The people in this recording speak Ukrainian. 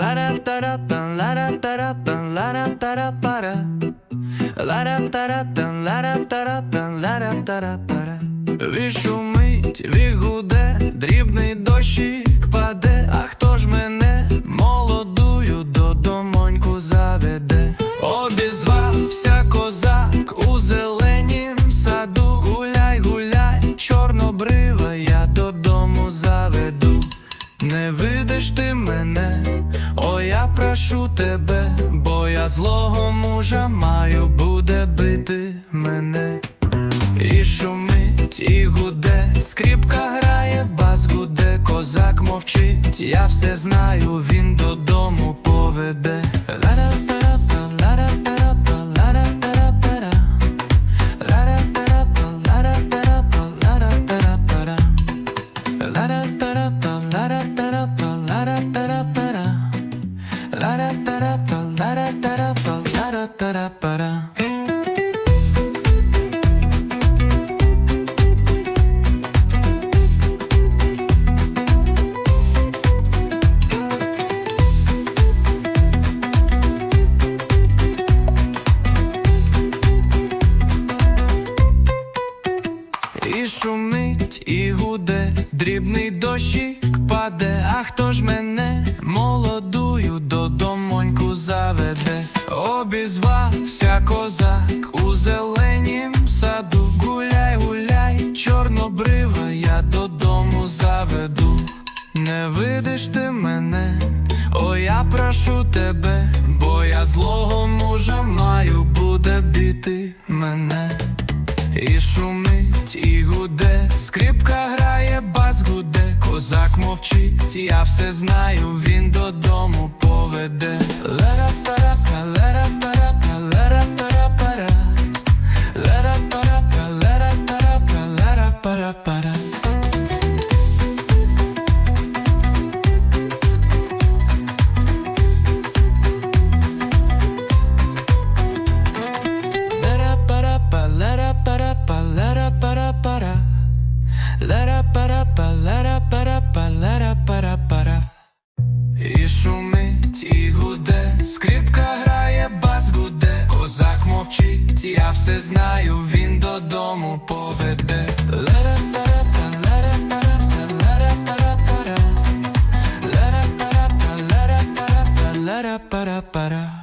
Ла-ра-та-ра-тан, ла-ра-та-ра-тан, ла-ра-та-ра-пара. Ла-ра-та-ра-тан, ла-ра-та-ра-тан, ла-ра-та-ра-пара. Вішумить, вігуде, дрібний дощик Не видиш ти мене, о я прошу тебе, бо я злого мужа маю, буде бити мене. І шумить, і гуде, скріпка грає, бас гуде, козак мовчить, я все знаю, він додому поведе. І шумить, і гуде, дрібний дощик паде, а хто ж мене зеленім саду. Гуляй, гуляй, чорнобрива, я додому заведу. Не видиш ти мене, о я прошу тебе, бо я злого мужа маю, буде бити мене. І шумить, і гуде, скрипка грає, бас гуде, козак мовчить, я все знаю, він додому поведе. Лера-парапа, лера-парапа, лера-парапара. І шумить, і гуде, скрипка грає, бас гуде, козак мовчить, я все знаю, para para